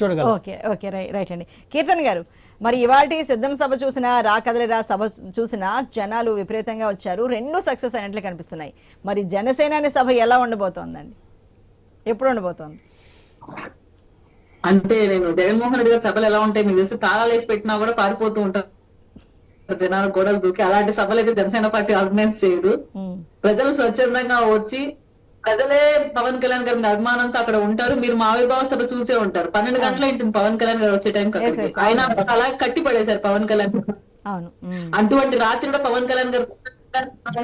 చూడగలం. Okay okay right right అండి. కీర్తన్ గారు మరి ఇవాటి సిద్ధం సభ చూసినా రా కదలిరా సభ చూసినా జనాలు విపరీతంగా వచ్చారు. రెండు సక్సెస్ అయినట్లు కనిపిస్తున్నాయి. మరి జనసేనాని సభ ఎలా ఉండబోతోందండి? ఎప్పుడు ఉండబోతోంది? అంటే నేను జగన్మోహన్ రెడ్డి గారి సభలు ఎలా ఉంటాయి మీకు తెలిసి తాళాలు వేసి పెట్టినా కూడా పారిపోతూ ఉంటారు. జనాలు గోడలు దూకి. అలాంటి సభలు అయితే జనసేన పార్టీ ఆర్గనైజ్ చేయదు. ప్రజలు స్వచ్ఛందంగా వచ్చి ప్రజలే పవన్ కళ్యాణ్ గారి మీద అభిమానంతో అక్కడ ఉంటారు. మీరు మా ఆవిర్భావ సభ చూసే ఉంటారు. పన్నెండు గంటల ఇంటి పవన్ కళ్యాణ్ గారు వచ్చే టైం. ఆయన అలా కట్టి పడేశారు పవన్ కళ్యాణ్ అటువంటి రాత్రి కూడా పవన్ కళ్యాణ్ గారు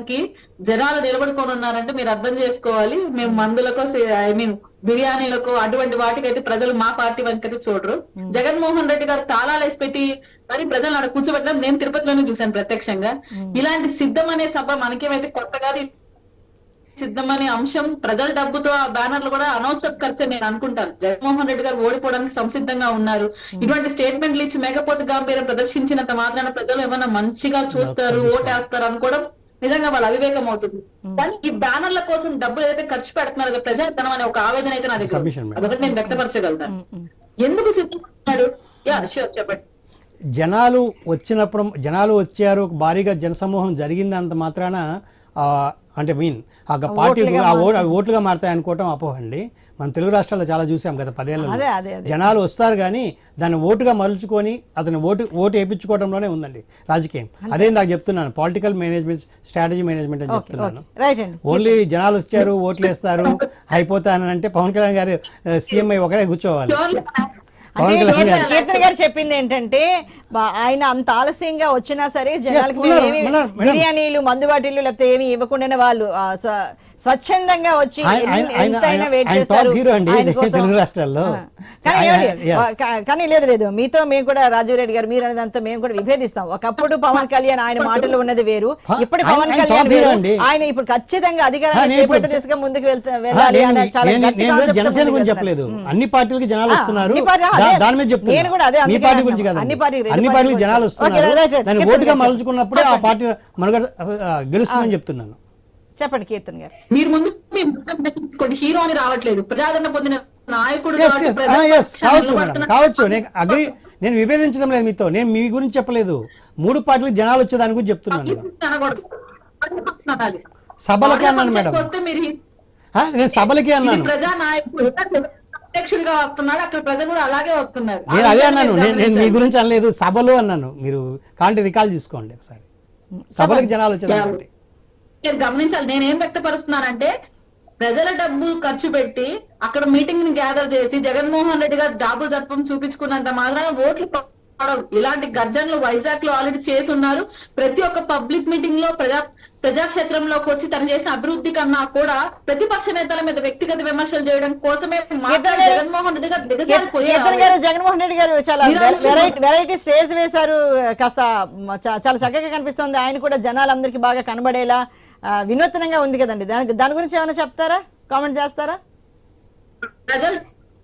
కి జనాలు నిలబడుకొని ఉన్నారంటే మీరు అర్థం చేసుకోవాలి. మేము మందులకో ఐ మీన్ బిర్యానీలకు అటువంటి వాటికైతే ప్రజలు మా పార్టీ వంకైతే చూడరు. జగన్మోహన్ రెడ్డి గారు తాళాలు వేసి పెట్టి మరి ప్రజలు అక్కడ కూర్చోబెట్టడం నేను తిరుపతిలోనే చూశాను ప్రత్యక్షంగా. ఇలాంటి సిద్ధం అనే సభ మనకేమైతే కొత్తగా అనే అంశం ప్రజల డబ్బుతో ఆ బ్యానర్లు కూడా అనవసరం ఖర్చు అని నేను అనుకుంటాను. జగన్మోహన్ రెడ్డి గారు ఓడిపోవడానికి సంసిద్ధంగా ఉన్నారు. ఇటువంటి స్టేట్మెంట్లు ఇచ్చి మేకపోతే గాంభీర్యం ప్రదర్శించినంత మాత్రాన ప్రజలు ఏమన్నా మంచిగా చూస్తారు ఓటేస్తారు అనుకోవడం నిజంగా వాళ్ళ అవివేకం అవుతుంది. కానీ ఈ బ్యానర్ల కోసం డబ్బులు ఏదైతే ఖర్చు పెడుతున్నారో అది ప్రజాధనం అనే ఒక ఆవేదన అయితే నా దగ్గర Submission, ఉంది. madam. అదొకటి నేను వ్యక్తపరచగలుగుతాను. ఎందుకు సిద్ధపడుతున్నాడు యా షూర్ చెప్పండి. జనాలు వచ్చినప్పుడు జనాలు వచ్చారు భారీగా జనసమూహం జరిగింది అంత మాత్రాన అంటే మీన్ ఆ పార్టీ ఆ ఓట్లుగా మారుతాయి. అనుకోవటం అపోహండి. మనం తెలుగు రాష్ట్రాల్లో చాలా చూసాం గత పదేళ్ళలో అదే అదే అదే. జనాలు వస్తారు కానీ దాన్ని ఓటుగా మలుచుకొని అతను ఓటు ఓటు వేయించుకోవడంలోనే ఉందండి రాజకీయం. అదే నాకు చెప్తున్నాను పొలిటికల్ మేనేజ్మెంట్ స్ట్రాటజీ మేనేజ్మెంట్ అని చెప్తున్నాను. ఓన్లీ జనాలు వచ్చారు ఓట్లు వేస్తారు అయిపోతానంటే పవన్ కళ్యాణ్ గారు సీఎం అయి ఒకరే కూర్చోవాలి. అంటే కీర్తన- గారు చెప్పింది ఏంటంటే ఆయన అంత ఆలస్యంగా వచ్చినా సరే జనాలకు. బిర్యానీలు మందు బాటిల్లు లేకపోతే ఏమి ఇవ్వకుండానే వాళ్ళు స్వచ్ఛందంగా వచ్చి ఎంతైనా వెయిట్ చేస్తారు. తెలుగు రాష్ట్రాల్లో. కానీ లేదు లేదు మీతో మేము కూడా రాజీవ్ రెడ్డి గారు మీరు అనేదంతా మేము కూడా విభేదిస్తాం ఒకప్పుడు పవన్ కళ్యాణ్ ఆయన మాటలు ఉన్నది వేరు ఇప్పుడు పవన్ కళ్యాణ్ వేరు. ఆయన ఇప్పుడు ఖచ్చితంగా అధికారాన్ని చేపట్టే దిశగా ముందుకు వెళ్ళాలి జనసేన గురించి. చెప్పలేదు అన్ని పార్టీలకి జనాలు వస్తున్నారు అన్ని. దాని మీద చెప్తున్నా నేను కూడా అదే అందుకే పార్టీ. గురించి అన్ని రెండు అన్ని పార్టీ పార్టీలకు. జనాలు వస్తున్నారు. దాన్ని ఓటుగా. మలుచుకున్నప్పుడే ఆ పార్టీ మనుగడ గెలుస్తుందని చెప్తున్నాను చెప్పండి కీర్తన్ గారు. మీరు ముందు మీ ముఖం తీసుకోండి. హీరో అని రావట్లేదు. ప్రజాదరణ పొందిన నాయకుడు కావచ్చు మేడం. కావచ్చు. నేను అగ్రి నేను విభేదించడం లేదు మీతో. నేను మీ గురించి చెప్పలేదు. మూడు పార్టీలకు జనాలు వచ్చే దాని గురించి చెప్తున్నాను. సభలకే అన్నాను మేడం. నేను సభలకే ఇది అన్నాను. ప్రజా నాయకుడు అధ్యక్షుడిగా వస్తున్నాడు. అక్కడ ప్రజలు కూడా అలాగే వస్తున్నారు. నేను అదే అన్నాను. నేను మీ. గురించి అనలేదు. సభలు అన్నాను. మీరు కాంటి రికాల్ చేసుకోండి ఒకసారి. సభలకు జనాలు వచ్చేదాన్ని మీరు గమనించాలి. నేనేం వ్యక్తపరుస్తున్నానంటే ప్రజల డబ్బు ఖర్చు పెట్టి అక్కడ మీటింగ్ని గ్యాదర్ చేసి జగన్మోహన్ రెడ్డి గారు డాబు దర్పం చూపించుకున్నంత మాత్రాన ఓట్లు ఇలాంటి గర్జనలు వైజాగ్లో ఆల్రెడీ చేసి ఉన్నారు. ప్రతి ఒక్క పబ్లిక్ మీటింగ్లో ప్రజా ప్రజాక్షేత్రంలోకి వచ్చి తను చేసిన అభివృద్ధి కన్నా కూడా ప్రతిపక్ష నేతల మీద వ్యక్తిగత విమర్శలు చేయడం కోసమే జగన్మోహన్ రెడ్డి గారు దిగజారిపోయారు జగన్మోహన్ రెడ్డి గారు చాలా వెరైటీ స్టేజ్ వేశారు. కాస్త చాలా చక్కగా కనిపిస్తుంది. ఆయన కూడా జనాలందరికీ బాగా కనబడేలా వినూత్నంగా ఉంది కదండి. దానికి దాని గురించి ఏమైనా చెప్తారా? కామెంట్ చేస్తారా? ప్రజలు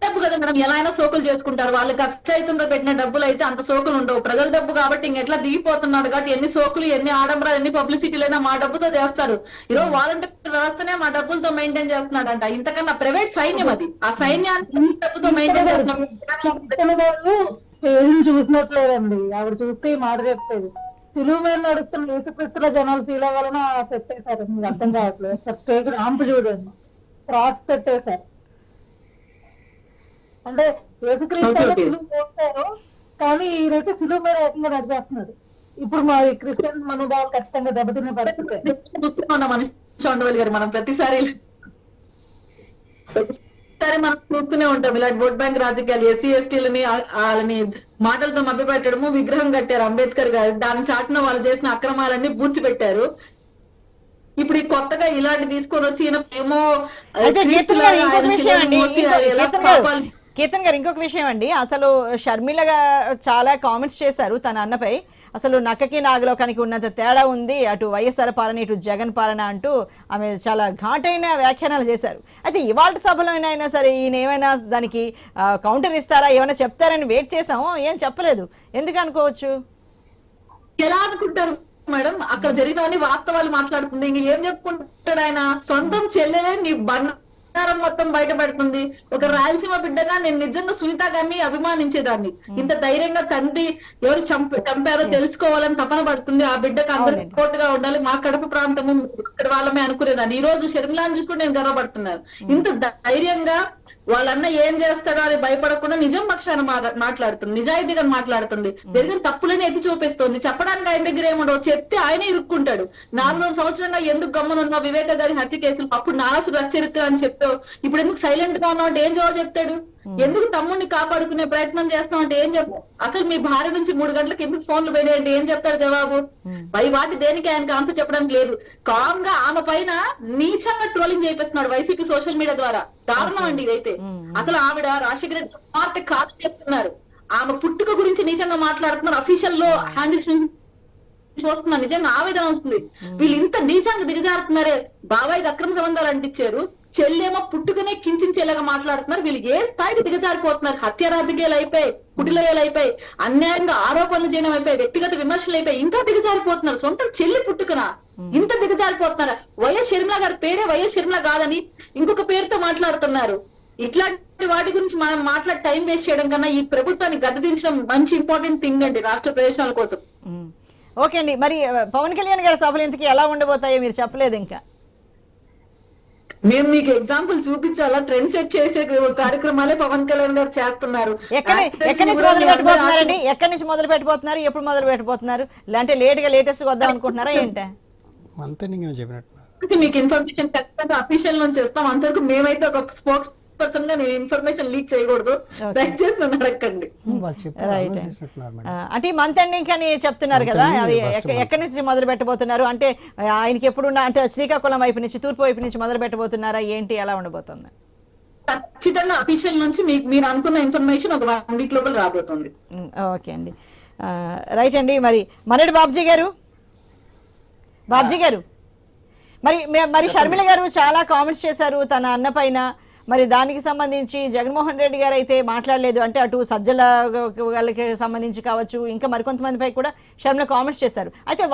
డబ్బు కదా మేడం. ఎలా అయినా సోకులు చేసుకుంటారు. వాళ్ళు కష్టైతుందో పెట్టిన డబ్బులు అయితే అంత సోకులు ఉండవు. ప్రజల డబ్బు కాబట్టి ఇంకెట్లా దిగిపోతున్నాడు కాబట్టి ఎన్ని సోకులు ఎన్ని ఆడంబరాలు ఎన్ని పబ్లిసిటీలైనా మా డబ్బుతో చేస్తారు. ఈరోజు వాలంటీర్ వ్యవస్థనే మా డబ్బులతో మెయింటైన్ చేస్తున్నాడంట. ఇంతకన్నా ప్రైవేట్ సైన్యం అది. ఆ సైన్యాన్ని డబ్బుతో మెయింటైన్ చేస్తున్నాడు చూసినట్లేదండి. ఆవిడ చూస్తే ఈ మాట చెప్పేది సులువు మీద నడుస్తున్న యేసుక్రీస్తుల జనాలు ఫీల్ అవ్వాలని పెట్టేశారు మీకు అర్థం కావట్లేదు. ఒకసారి స్టేజ్ రాంపు చూడండి. క్రాస్ పెట్టేశారు. అంటే okay. సులువు పోతారు కానీ ఈయనైతే సులువు మీద ఏకంగా నడిచేస్తున్నాడు ఇప్పుడు మా క్రిస్టియన్ మనోభావాలు ఖచ్చితంగా దెబ్బతినే పరిస్థితి. చూస్తూనే ఉన్నాం మనిషి ఉండవాలి గారు మనం ప్రతిసారి ప్రతిసారి మనం చూస్తూనే ఉంటాం. ఇలాంటి ఓట్ బ్యాంక్ రాజకీయాలు ఎస్సీ ఎస్టీలని వాళ్ళని మాటలతో మభ్యపెట్టడము విగ్రహం కట్టారు అంబేద్కర్ గారు. దాని చాటున వాళ్ళు చేసిన అక్రమాలన్నీ పూడ్చిపెట్టారు ఇప్పుడు ఈ కొత్తగా ఇలాంటి తీసుకొని వచ్చి ఈయన ఏమో కీర్తన్ గారు ఇంకొక విషయం అండి. అసలు షర్మిలగా చాలా కామెంట్స్ చేశారు తన అన్నపై. అసలు నక్కకి నాగలోకానికి ఉన్నంత తేడా ఉంది. అటు వైఎస్ఆర్ పాలన ఇటు జగన్ పాలన అంటూ ఆమె చాలా ఘాటైన వ్యాఖ్యానాలు చేశారు. అయితే ఇవాళ సభలో అయినా సరే ఈయన ఏమైనా దానికి కౌంటర్ ఇస్తారా ఏమైనా చెప్తారని వెయిట్ చేసాము ఏం చెప్పలేదు. ఎందుకు అనుకోవచ్చు? ఎలా అనుకుంటారు మేడం? అక్కడ జరిగినవన్నీ వాస్తవాలు మాట్లాడుతుంది ఇంక ఏం చెప్పుకుంటాడు ఆయన? సొంతం చెల్లెలే నీ బండ మొత్తం బయటపడుతుంది. ఒక రాయలసీమ బిడ్డగా నేను నిజంగా సునీత గారిని అభిమానించేదాన్ని. ఇంత ధైర్యంగా తండ్రి ఎవరు చంప చంపారో తెలుసుకోవాలని తపన పడుతుంది. ఆ బిడ్డకు అందరూ. సపోర్ట్గా ఉండాలి. మా కడప ప్రాంతము ఇక్కడ వాళ్ళమే అనుకునేదాన్ని. ఈ రోజు షర్మిలాని చూసుకుంటే నేను గర్వపడుతున్నాను ఇంత ధైర్యంగా వాళ్ళన్న ఏం చేస్తాడో అని భయపడకుండా నిజం పక్షాన మాట్లాడుతుంది నిజాయితీగా మాట్లాడుతుంది. జరిగిన తప్పులని ఎత్తి చూపిస్తుంది. చెప్పడానికి ఆయన దగ్గర ఏముండవు చెప్తే ఆయనే ఇరుక్కుంటాడు. నాలుగు సంవత్సరంగా ఎందుకు గమ్మనున్నా వివేక గారి హత్య కేసులు అప్పుడు నారసు రచరిత్ర అని చెప్పావు. ఇప్పుడు ఎందుకు సైలెంట్గా ఉన్నావు? ఏం జవాబు చెప్తాడు? ఎందుకు తమ్ముడిని కాపాడుకునే ప్రయత్నం చేస్తావు అంటే ఏం చెప్తావు అసలు మీ భార్య నుంచి మూడు గంటలకు ఎందుకు ఫోన్లు పెట్టేయండి ఏం చెప్తాడు జవాబు? పై వాటి దేనికి ఆయనకి ఆన్సర్ చెప్పడానికి లేదు. కామ్గా ఆమె పైన నీచంగా ట్రోలింగ్ చేపిస్తున్నాడు వైసీపీ సోషల్ మీడియా ద్వారా. దారుణం అండి ఇదైతే. అసలు ఆవిడ రాజశేఖర రెడ్డి కుమార్తె కాదు చెప్తున్నారు. ఆమె పుట్టుక గురించి నీచంగా మాట్లాడుతున్నారు. అఫీషియల్లో హ్యాండిల్స్ నుంచి చూస్తున్నా నిజంగా ఆవేదన వస్తుంది. వీళ్ళు ఇంత నీచంగా దిగజారుతున్నారే. బాబాయ్ అక్రమ సంబంధాలు అంటించారు. చెల్లేమో పుట్టుకనే కించించేలాగా మాట్లాడుతున్నారు. వీళ్ళు ఏ స్థాయికి దిగజారిపోతున్నారు? హత్య రాజకీయాలు అయిపోయి కుటిలయాలు అయిపోయి అన్యాయంగా ఆరోపణలు చేయడం అయిపోయి వ్యక్తిగత విమర్శలు అయిపోయి ఇంకా దిగజారిపోతున్నారు. సొంత చెల్లి పుట్టుకన? ఇంత దిగజారిపోతున్నారు. వైఎస్ షర్మిల గారి పేరే వైఎస్ షర్మిల కాదని ఇంకొక పేరుతో మాట్లాడుతున్నారు. ఇట్లాంటి వాటి గురించి మనం మాట్లాడి టైం వేస్ట్ చేయడం కన్నా ఈ ప్రభుత్వాన్ని గద్దదించడం మంచి ఇంపార్టెంట్ థింగ్ అండి రాష్ట్ర ప్రయోజనాల కోసం. ఓకే అండి. మరి పవన్ కళ్యాణ్ గారి సభలు ఇంతకీ ఎలా ఉండబోతాయో మీరు చెప్పలేదు ఇంకా. మేము మీకు ఎగ్జాంపుల్ చూపించాలా ట్రెండ్ సెట్ చేసే కార్యక్రమాలే పవన్ కళ్యాణ్ గారు చేస్తున్నారు. ఎక్కడి నుంచి మొదలు పెట్టబోతున్నారండి? ఎక్కడి నుంచి మొదలు పెట్టబోతున్నారు? ఎప్పుడు మొదలు పెట్టబోతున్నారు? లేదంటే లేట్గా లేటెస్ట్ వద్దాం అనుకుంటున్నారా ఏంటి? అంతే మీకు ఇన్ఫర్మేషన్ ఖచ్చితంగా అఫీషియల్ నుంచి ఇస్తాం అంతవరకు మేమైతే ఒక స్పోక్స్ పర్సన్గా నేను ఇన్ఫర్మేషన్ లీక్ చేయకూడదు. దయచేసి నన్ను అడగండి అంటే మంత్ ఎండింగ్ అని చెప్తున్నారు కదా అది ఎక్కడి నుంచి మొదలు పెట్టబోతున్నారు? అంటే ఆయనకి ఎప్పుడున్న అంటే శ్రీకాకుళం వైపు నుంచి తూర్పు వైపు నుంచి మొదలు పెట్టబోతున్నారా? ఏంటి ఎలా ఉండబోతుంది? ఖచ్చితంగా అఫీషియల్ నుంచి మీకు మీరు అనుకున్న ఇన్ఫర్మేషన్ ఒక వన్ వీక్ లోపల రాబోతుంది. ఓకే అండి. రైట్ అండి మరి మనడి బాబ్జీ గారు? బాబ్జీ గారు? మరి మరి షర్మిల గారు చాలా కామెంట్స్ చేశారు తన అన్న పైన. మరి దానికి సంబంధించి జగన్మోహన్ రెడ్డి గారు అయితే మాట్లాడలేదు. అంటే అటు సజ్జల వాళ్ళకి సంబంధించి కావచ్చు ఇంకా మరికొంతమందిపై కూడా షర్మిల కామెంట్స్ చేశారు. అయితే